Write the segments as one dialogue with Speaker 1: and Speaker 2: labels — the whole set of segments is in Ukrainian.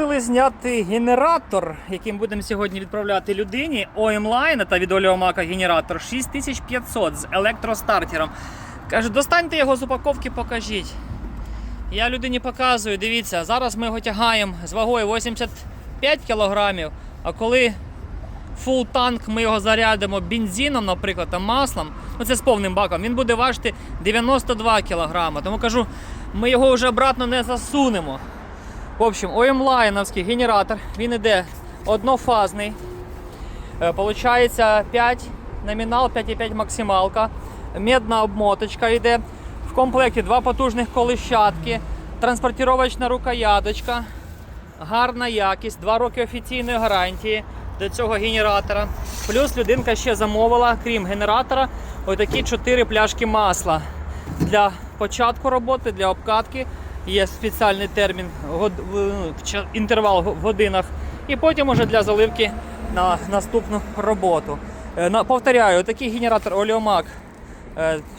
Speaker 1: Попросили зняти генератор, яким будемо сьогодні відправляти людині. ОМ-лайн та від Оліомака генератор 6500 з електростартером. Каже, достаньте його з упаковки, покажіть. Я людині показую, дивіться, зараз ми його тягаємо з вагою 85 кг, а коли фул танк ми його зарядимо бензином, наприклад, там маслом, ну це з повним баком, він буде важити 92 кг. Тому кажу, ми його вже обратно не засунемо. В общем, ОМ-лайновський генератор, він іде однофазний. Е, Получається 5 номінал, 5,5 максималка. Медна обмоточка йде. В комплекті два потужних колищатки, транспортировочна рукояточка, гарна якість, 2 роки офіційної гарантії до цього генератора. Плюс людинка ще замовила, крім генератора, отакі 4 пляшки масла для початку роботи, для обкатки. Є спеціальний термін, ну, інтервал в годинах. І потім уже для заливки на наступну роботу. Е, Повторяю, такий генератор Оліомак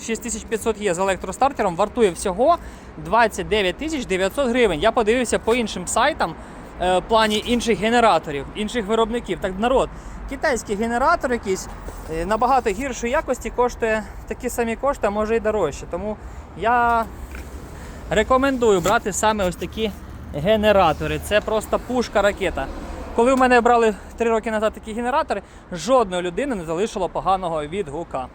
Speaker 1: 6500 є з електростартером, вартує всього 29 тисяч 900 гривень. Я подивився по іншим сайтам е, в плані інших генераторів, інших виробників. Так, народ, китайський генератор якийсь е, набагато гіршої якості коштує такі самі кошти, а може і дорожче. Тому я рекомендую брати саме ось такі генератори. Це просто пушка ракета. Коли в мене брали 3 роки назад такі генератори, жодної людини не залишило поганого відгука.